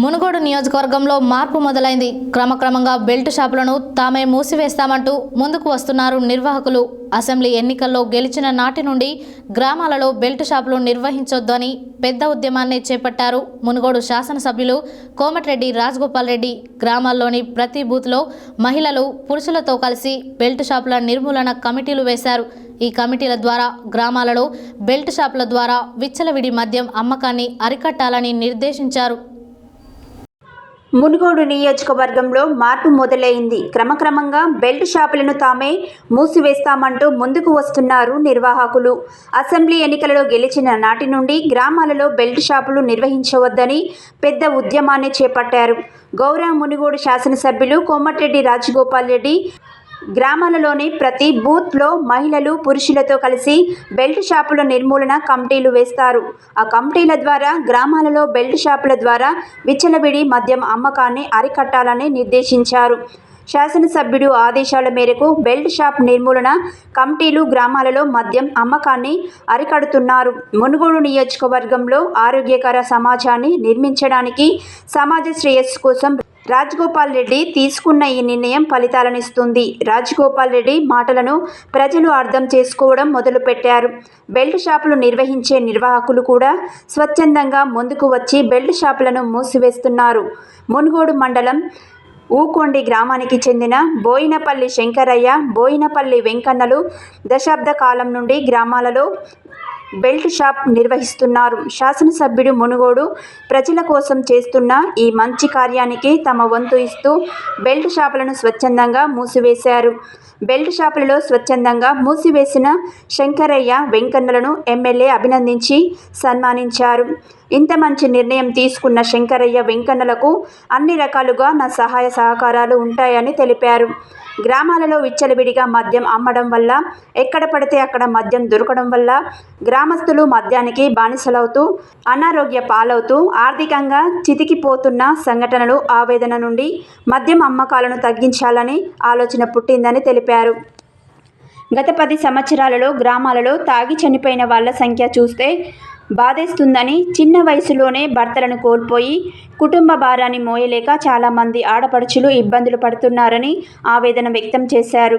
మునుగోడు నియోజకవర్గంలో మార్పు మొదలైంది. క్రమక్రమంగా బెల్ట్ షాపులను తామే మూసివేస్తామంటూ ముందుకు వస్తున్నారు నిర్వాహకులు. అసెంబ్లీ ఎన్నికల్లో గెలిచిన నాటి నుండి గ్రామాలలో బెల్ట్ షాపులు నిర్వహించొద్దని పెద్ద ఉద్యమాన్ని చేపట్టారు మునుగోడు శాసనసభ్యులు కోమటిరెడ్డి రాజగోపాల్ రెడ్డి. గ్రామాల్లోని ప్రతి బూత్లో మహిళలు పురుషులతో కలిసి బెల్ట్ షాపుల నిర్మూలన కమిటీలు వేశారు. ఈ కమిటీల ద్వారా గ్రామాలలో బెల్ట్ షాపుల ద్వారా విచ్చలవిడి మద్యం అమ్మకాన్ని అరికట్టాలని నిర్దేశించారు. మునుగోడు నియోజకవర్గంలో మార్పు మొదలైంది. క్రమక్రమంగా బెల్ట్ షాపులను తామే మూసివేస్తామంటూ ముందుకు వస్తున్నారు నిర్వాహకులు. అసెంబ్లీ ఎన్నికలలో గెలిచిన నాటి నుండి గ్రామాలలో బెల్ట్ షాపులు నిర్వహించవద్దని పెద్ద ఉద్యమాన్ని చేపట్టారు. గౌరవ మునుగోడు శాసనసభ్యులు కోమటిరెడ్డి రాజగోపాల్ రెడ్డి గ్రామాలలోని ప్రతి బూత్లో మహిళలు పురుషులతో కలిసి బెల్ట్ షాపుల నిర్మూలన కమిటీలు వేస్తారు. ఆ కమిటీల ద్వారా గ్రామాలలో బెల్ట్ షాపుల ద్వారా విచ్చలవిడి మద్యం అమ్మకాన్ని అరికట్టాలని నిర్దేశించారు. శాసనసభ్యుడు ఆదేశాల మేరకు బెల్ట్ షాప్ నిర్మూలన కమిటీలు గ్రామాలలో మద్యం అమ్మకాన్ని అరికడుతున్నారు. మునుగోడు నియోజకవర్గంలో ఆరోగ్యకర సమాజాన్ని నిర్మించడానికి సమాజ శ్రేయస్సు కోసం రాజగోపాల్ రెడ్డి తీసుకున్న ఈ నిర్ణయం ఫలితాలనిస్తుంది. రాజగోపాల్ రెడ్డి మాటలను ప్రజలు అర్థం చేసుకోవడం మొదలుపెట్టారు. బెల్ట్ షాపులు నిర్వహించే నిర్వాహకులు కూడా స్వచ్ఛందంగా ముందుకు వచ్చి బెల్ట్ షాపులను మూసివేస్తున్నారు. మునుగోడు మండలం ఊకొండి గ్రామానికి చెందిన బోయినపల్లి శంకరయ్య బోయినపల్లి వెంకన్నలు దశాబ్ద కాలం నుండి గ్రామాలలో బెల్ట్ షాప్ నిర్వహిస్తున్నారు. శాసనసభ్యుడు మునుగోడు ప్రజల కోసం చేస్తున్న ఈ మంచి కార్యానికి తమ వంతు ఇస్తూ బెల్ట్ షాపులను స్వచ్ఛందంగా మూసివేశారు. బెల్ట్ షాపులలో స్వచ్ఛందంగా మూసివేసిన శంకరయ్య వెంకన్నలను ఎమ్మెల్యే అభినందించి సన్మానించారు. ఇంత మంచి నిర్ణయం తీసుకున్న శంకరయ్య వెంకన్నలకు అన్ని రకాలుగా నా సహాయ సహకారాలు ఉంటాయని తెలిపారు. గ్రామాలలో విచ్చలవిడిగా మద్యం అమ్మడం వల్ల ఎక్కడ పడితే అక్కడ మద్యం దొరకడం వల్ల గ్రామస్తులు మద్యానికి బానిసలవుతూ అనారోగ్య పాలవుతూ ఆర్థికంగా చితికిపోతున్న సంఘటనలు ఆవేదన నుండి మద్యం అమ్మకాలను తగ్గించాలని ఆలోచన పుట్టిందని తెలిపారు. తెలిపారు. గత పది సంవత్సరాలలో గ్రామాలలో తాగి చనిపోయిన వాళ్ళ సంఖ్య చూస్తే బాధేస్తుందని చిన్న వయసులోనే భర్తలను కోల్పోయి కుటుంబ భారాన్ని మోయలేక చాలామంది ఆడపడుచులు ఇబ్బందులు పడుతున్నారని ఆవేదన వ్యక్తం చేశారు.